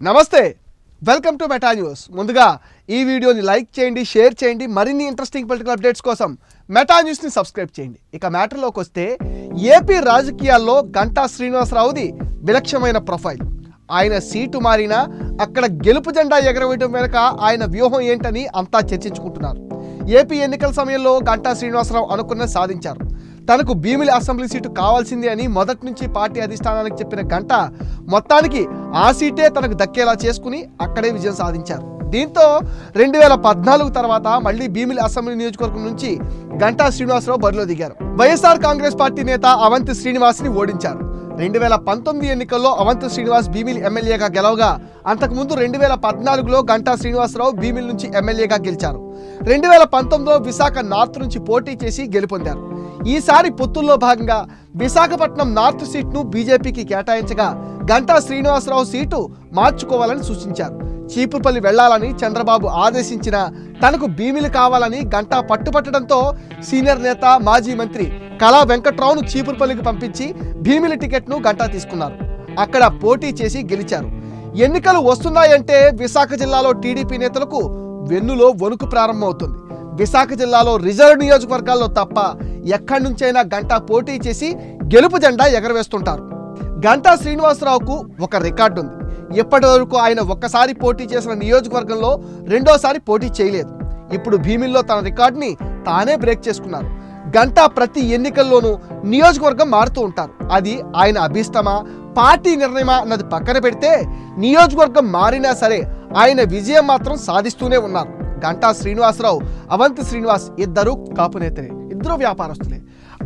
నమస్తే. Welcome to meta news ముందుగా ఈ వీడియోని లైక్ చేయండి షేర్ చేయండి మరిన్ని ఇంట్రెస్టింగ్ పొలిటికల్ అప్డేట్స్ కోసం మెటా న్యూస్ని సబ్స్క్రైబ్ చేయండి. ఇక మ్యాటర్లోకి వస్తే ఏపీ రాజకీయాల్లో గంటా శ్రీనివాసరావుది విలక్షణమైన ప్రొఫైల్ ఆయన సీటు మారినా అక్కడ గెలుపు జెండా ఎగరవేయడం వెనుక ఆయన వ్యూహం ఏంటని అంతా చర్చించుకుంటున్నారు. ఏపీ ఎన్నికల సమయంలో గంటా శ్రీనివాసరావు అనుకున్న సాధించారు. తనకు భీమిలి అసెంబ్లీ సీటు కావాల్సిందే అని మొదటి నుంచి పార్టీ అధిష్టానానికి చెప్పిన గంట మొత్తానికి ఆ సీటే తనకు దక్కేలా చేసుకుని అక్కడే విజయం సాధించారు. దీంతో రెండు వేల పద్నాలుగు తర్వాత మళ్ళీ భీమిలి అసెంబ్లీ నియోజకవర్గం నుంచి గంటా శ్రీనివాసరావు బరిలో దిగారు. వైఎస్ఆర్ కాంగ్రెస్ పార్టీ నేత అవంతి శ్రీనివాస్ని ఓడించారు. రెండు వేల పంతొమ్మిది ఎన్నికల్లో అవంతి శ్రీనివాస్ భీమిలి ఎమ్మెల్యేగా గెలవగా అంతకుముందు రెండు వేల పద్నాలుగులో గంటా శ్రీనివాసరావు భీమిలి నుంచి ఎమ్మెల్యేగా గెలిచారు. రెండు వేల పంతొమ్మిదిలో విశాఖ నార్త్ నుంచి పోటీ చేసి గెలుపొందారు. ఈసారి పొత్తుల్లో భాగంగా విశాఖపట్నం నార్త్ సీట్ను బీజేపీకి కేటాయించగా గంటా శ్రీనివాసరావు సీటు మార్చుకోవాలని సూచించారు. చీపురుపల్లి వెళ్ళాలని చంద్రబాబు ఆదేశించిన తనకు భీమిలు కావాలని గంటా పట్టుపట్టడంతో సీనియర్ నేత మాజీ మంత్రి కళా వెంకట్రావును చీపురుపల్లికి పంపించి భీమిలి టికెట్ను గంటా తీసుకున్నారు. అక్కడ పోటీ చేసి గెలిచారు. ఎన్నికలు వస్తున్నాయంటే విశాఖ జిల్లాలో టీడీపీ నేతలకు వెన్నులో వణుకు ప్రారంభమవుతుంది. విశాఖ జిల్లాలో రిజర్వ్ నియోజకవర్గాల్లో తప్ప ఎక్కడి నుంచైనా గంటా పోటీ చేసి గెలుపు జెండా ఎగరవేస్తుంటారు. గంటా శ్రీనివాసరావుకు ఒక రికార్డు ఉంది. ఇప్పటి వరకు ఆయన ఒక్కసారి పోటీ చేసిన నియోజకవర్గంలో రెండోసారి పోటీ చేయలేదు. ఇప్పుడు భీమిల్లో తన రికార్డుని తానే బ్రేక్ చేసుకున్నారు. గంటా ప్రతి ఎన్నికల్లోనూ నియోజకవర్గం మారుతూ ఉంటారు. అది ఆయన అభిష్టమా? పార్టీ నిర్ణయమా అన్నది పక్కన పెడితే నియోజకవర్గం మారినా సరే ఆయన విజయం మాత్రం సాధిస్తూనే ఉన్నారు. గంటా శ్రీనివాసరావు అవంతి శ్రీనివాస్ ఇద్దరు కాపు నేతలే ఇద్దరు వ్యాపారస్తులే.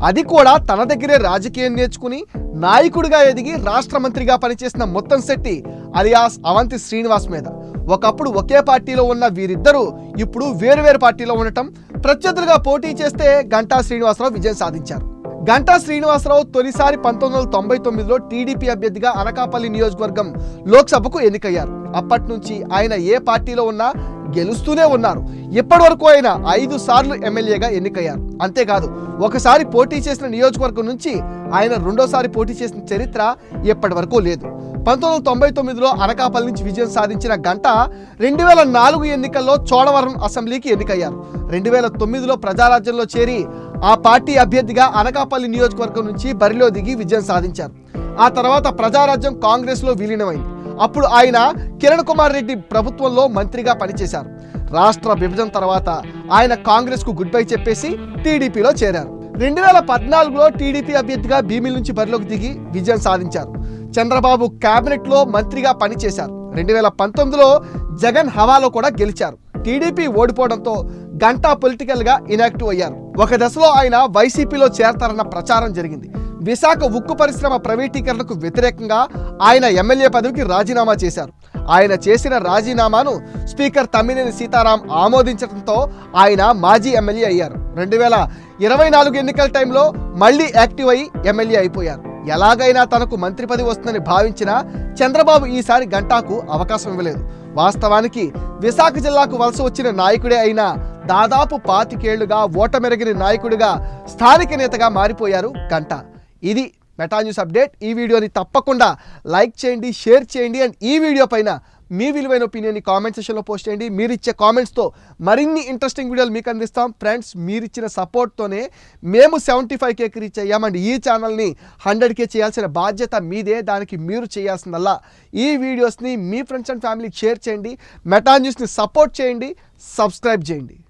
అది కూడా తన దగ్గరే రాజకీయం నేర్చుకుని నాయకుడిగా ఎదిగి రాష్ట్ర మంత్రిగా పనిచేసిన మొత్తం శెట్టి అలియాస్ అవంతి శ్రీనివాస్ మీద. ఒకప్పుడు ఒకే పార్టీలో ఉన్న వీరిద్దరూ ఇప్పుడు వేరువేరు పార్టీలో ఉండటం ప్రత్యర్థులుగా పోటీ చేస్తే గంటా శ్రీనివాసరావు విజయం సాధించారు. గంటా శ్రీనివాసరావు తొలిసారి పంతొమ్మిది వందల తొంభై తొమ్మిదిలో టీడీపీ అభ్యర్థిగా అనకాపల్లి నియోజకవర్గం లోక్సభకు ఎన్నికయ్యారు. అప్పటి నుంచి ఆయన ఏ పార్టీలో ఉన్నా గెలుస్తూనే ఉన్నారు. ఇప్పటి వరకు ఆయన ఐదు సార్లు ఎమ్మెల్యేగా ఎన్నికయ్యారు. అంతేకాదు ఒకసారి పోటీ చేసిన నియోజకవర్గం నుంచి ఆయన రెండోసారి పోటీ చేసిన చరిత్ర ఇప్పటి వరకు లేదు. పంతొమ్మిది వందల తొంభై తొమ్మిదిలో అనకాపల్లి నుంచి విజయం సాధించిన గంట రెండు వేల నాలుగు ఎన్నికల్లో చోడవరం అసెంబ్లీకి ఎన్నికయ్యారు. రెండు వేల తొమ్మిదిలో ప్రజారాజ్యంలో చేరి ఆ పార్టీ అభ్యర్థిగా అనకాపల్లి నియోజకవర్గం నుంచి బరిలో దిగి విజయం సాధించారు. ఆ తర్వాత ప్రజారాజ్యం కాంగ్రెస్లో విలీనమైంది. అప్పుడు ఆయన కిరణ్ కుమార్ రెడ్డి ప్రభుత్వంలో మంత్రిగా పనిచేశారు. రాష్ట్ర విభజన తర్వాత ఆయన కాంగ్రెస్కు గుడ్ బై చెప్పేసి టీడీపీలో చేరారు. రెండు వేల పద్నాలుగులో టీడీపీ అభ్యర్థిగా భీమిలి నుంచి బరిలోకి దిగి విజయం సాధించారు. చంద్రబాబు క్యాబినెట్లో మంత్రిగా పనిచేశారు. రెండు వేల పంతొమ్మిదిలో జగన్ హవాలో కూడా గెలిచారు. టీడీపీ ఓడిపోవడంతో గంటా పొలిటికల్గా ఇనాక్టివ్ అయ్యారు. ఒక దశలో ఆయన వైసీపీలో చేరతారన్న ప్రచారం జరిగింది. విశాఖ ఉక్కు పరిశ్రమ ప్రైవేటీకరణకు వ్యతిరేకంగా ఆయన ఎమ్మెల్యే పదవికి రాజీనామా చేశారు. ఆయన చేసిన రాజీనామాను స్పీకర్ తమ్మినేని సీతారాం ఆమోదించడంతో ఆయన మాజీ ఎమ్మెల్యే అయ్యారు. రెండు వేల ఇరవై నాలుగు ఎన్నికల టైంలో మళ్ళీ యాక్టివ్ అయి ఎమ్మెల్యే అయిపోయారు. ఎలాగైనా తనకు మంత్రి పదవి వస్తుందని భావించిన చంద్రబాబు ఈసారి గంటాకు అవకాశం ఇవ్వలేదు. వాస్తవానికి విశాఖ జిల్లాకు వలస వచ్చిన నాయకుడే అయినా దాదాపు పాతికేళ్ళుగా ఓటమెరగిన నాయకుడిగా స్థానిక నేతగా మారిపోయారు గంట. ఇది మెటా న్యూస్ అప్డేట్. ఈ వీడియోని తప్పకుండా లైక్ చేయండి షేర్ చేయండి అండ్ ఈ వీడియో పైన మీ విలువైన ఒపీనియన్ని కామెంట్ సెషన్లో పోస్ట్ చేయండి. మీరు ఇచ్చే కామెంట్స్తో మరిన్ని ఇంట్రెస్టింగ్ వీడియోలు మీకు అందిస్తాం. ఫ్రెండ్స్ మీరు ఇచ్చిన సపోర్ట్తోనే మేము సెవెంటీ ఫైవ్ కేకి రీచ్ అయ్యామండి ఈ ఛానల్ని హండ్రెడ్ కే చేయాల్సిన బాధ్యత మీదే. దానికి మీరు చేయాల్సిందల్లా. ఈ వీడియోస్ని మీ ఫ్రెండ్స్ అండ్ ఫ్యామిలీకి షేర్ చేయండి. మెటా న్యూస్ని సపోర్ట్ చేయండి. సబ్స్క్రైబ్ చేయండి.